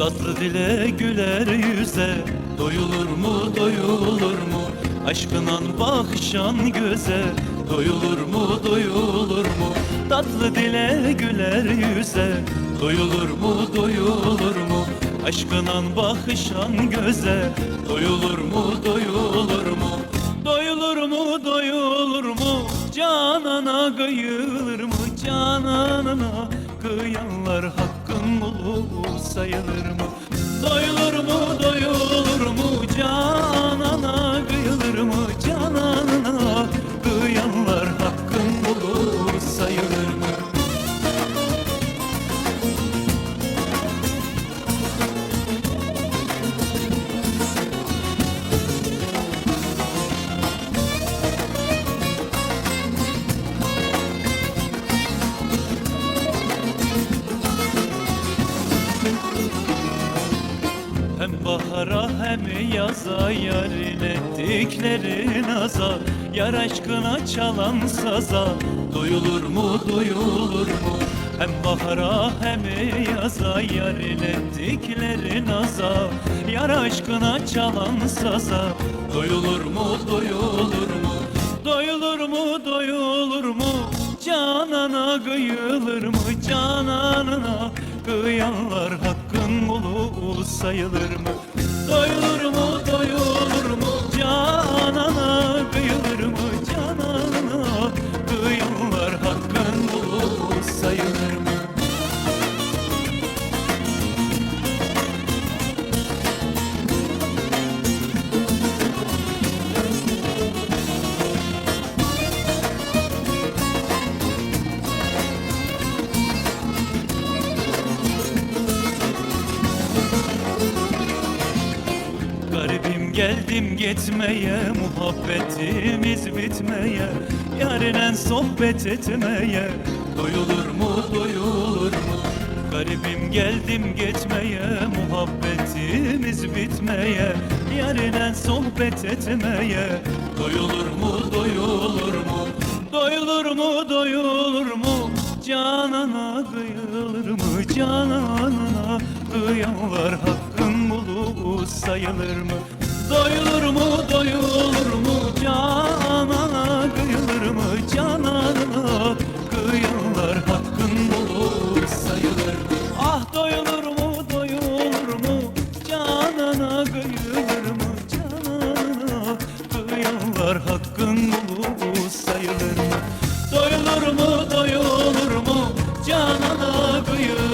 Tatlı dile güler yüze. Doyulur mu doyulur mu? Aşkınan bakışan göze. Doyulur mu doyulur mu? Tatlı dile güler yüze. Doyulur mu doyulur mu? Aşkınan bakışan göze. Doyulur mu doyulur mu? Doyulur mu doyulur mu? Canana kıyılır mı? Canana kıyanlar ulu sayılır mı? Doyulur mu doyulur Hem bahara hem yaza yarın ettikleri naza Yar aşkına çalan saza Duyulur mu duyulur mu? Hem bahara hem yaza yarın ettikleri naza Yar aşkına çalan saza Duyulur mu duyulur mu? Doyulur mu doyulur mu? Canana kıyılır mı? Cananına kıyanlar hakkın ulu sayılır mı? Doyulur mu geldim gitmeye Muhabbetimiz bitmeye Yarinen sohbet etmeye. Doyulur mu doyulur mu? Garibim geldim gitmeye Muhabbetimiz bitmeye Yarinen sohbet etmeye. Doyulur mu doyulur mu? Doyulur mu doyulur mu? Canana kıyılır mı? Canana kıyanlar hakkın bulu sayılır mı Doyulur mu doyulur mu canana Kıyılır mı canana Kıyanlar hakkın bulur sayılır. Ah doyulur mu doyulur mu canana Kıyılır mı canana Kıyanlar hakkın bulur sayılır Doyulur mu doyulur mu canana Kıyılır